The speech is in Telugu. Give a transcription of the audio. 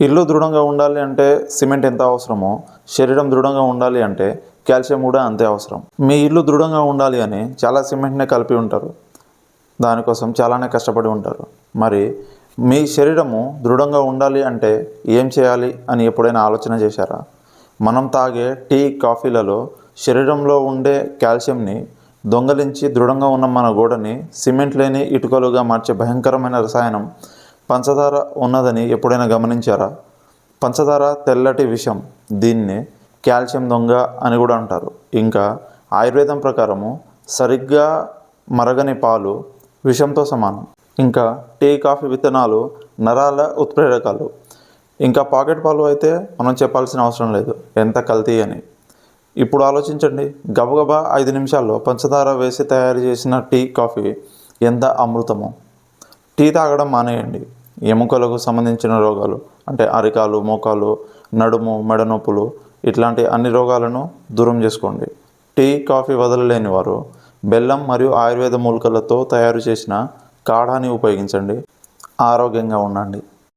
ఇల్లు దృఢంగా ఉండాలి అంటే సిమెంట్ ఎంత అవసరమో శరీరం దృఢంగా ఉండాలి అంటే కాల్షియం కూడా అంతే అవసరం. మీ ఇల్లు దృఢంగా ఉండాలి అని చాలా సిమెంట్నే కలిపి ఉంటారు. దానికోసం చాలానే కష్టపడి ఉంటారు. మరి మీ శరీరము దృఢంగా ఉండాలి అంటే ఏం చేయాలి అని ఎప్పుడైనా ఆలోచన చేశారా? మనం తాగే టీ కాఫీలలో శరీరంలో ఉండే కాల్షియంని దొంగలించి దృఢంగా ఉన్న మన గోడని సిమెంట్ లేని ఇటుకలుగా మార్చే భయంకరమైన రసాయనం పంచదార ఉన్నదని ఎప్పుడైనా గమనించారా? పంచదార తెల్లటి విషం దీన్ని కాల్షియం దొంగ అని కూడా అంటారు. ఇంకా ఆయుర్వేదం ప్రకారము సరిగ్గా మరగని పాలు విషంతో సమానం. ఇంకా టీ కాఫీ విత్తనాలు నరాల ఉత్ప్రేరకాలు. ఇంకా పాకెట్ పాలు అయితే మనం చెప్పాల్సిన అవసరం లేదు. ఎంత కల్తీ అని. ఇప్పుడు ఆలోచించండి. గబగబా ఐదు నిమిషాల్లో పంచదార వేసి తయారు చేసిన టీ కాఫీ ఎంత అమృతమో. టీ తాగడం మానేయండి. ఎముకలకు సంబంధించిన రోగాలు అంటే అరికాలు మోకాలు నడుము మెడ నొప్పులు ఇట్లాంటి అన్ని రోగాలను దూరం చేసుకోండి. టీ కాఫీ వదలలేని వారు బెల్లం మరియు ఆయుర్వేద మూలికలతో తయారు చేసిన కాఢాని ఉపయోగించండి. ఆరోగ్యంగా ఉండండి.